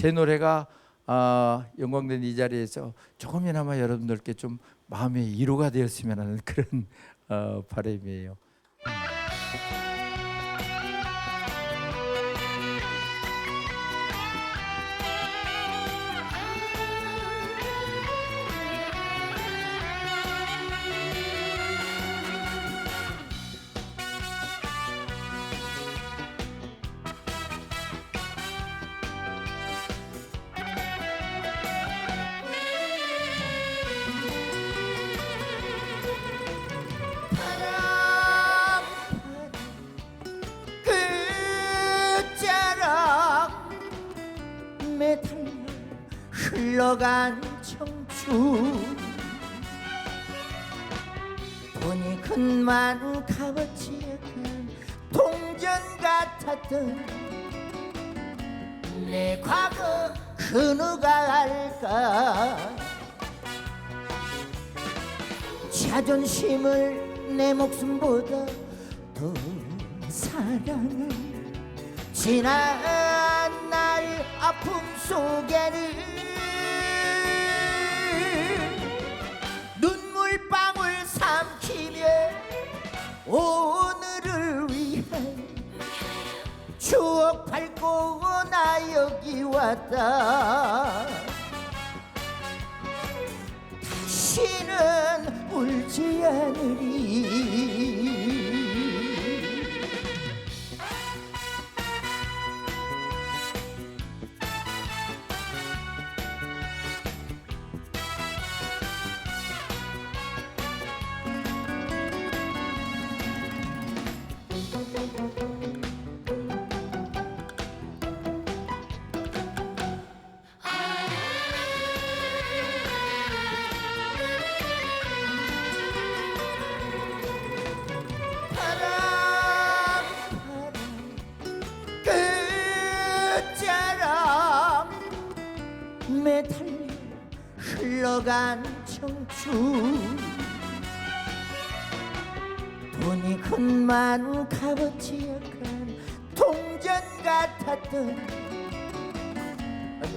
제 노래가 아, 영광된 이 자리에서 조금이나마 여러분들께 좀 마음의 위로가 되었으면 하는 그런 어, 바람이에요. 매달려 흘러간 청춘. 돈이 큰만 값어치 약한 동전 같았던 내 과거 그 누가 알까? 자존심을 내 목숨보다 더 사랑해 지난 날 아픔 속에는 눈물방울 삼키며 오늘을 위해 추억 밟고 나 여기 왔다. 다시는 울지 않으리 매달려 흘러간 청춘. 돈이 큰만 값어치 약한 동전 같았던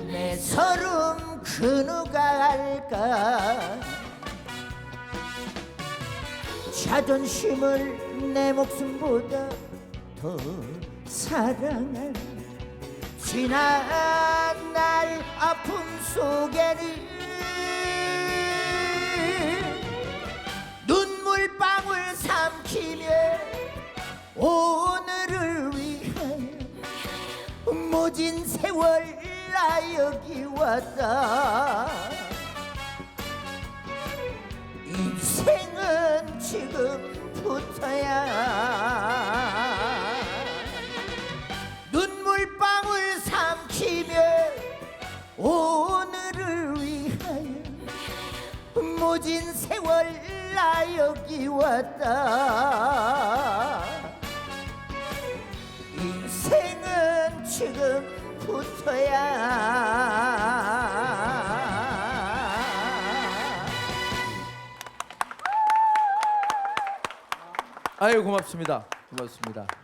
내 서름 그 누가 알까? 자존심을 내 목숨보다 더 사랑할 날 아픔 속에는 눈물방울 삼키며 오늘을 위하여 모진 세월 나 여기 왔다 오늘을 위하여 모진 세월 나 여기 왔다 인생은 지금부터야 아유 고맙습니다. 고맙습니다.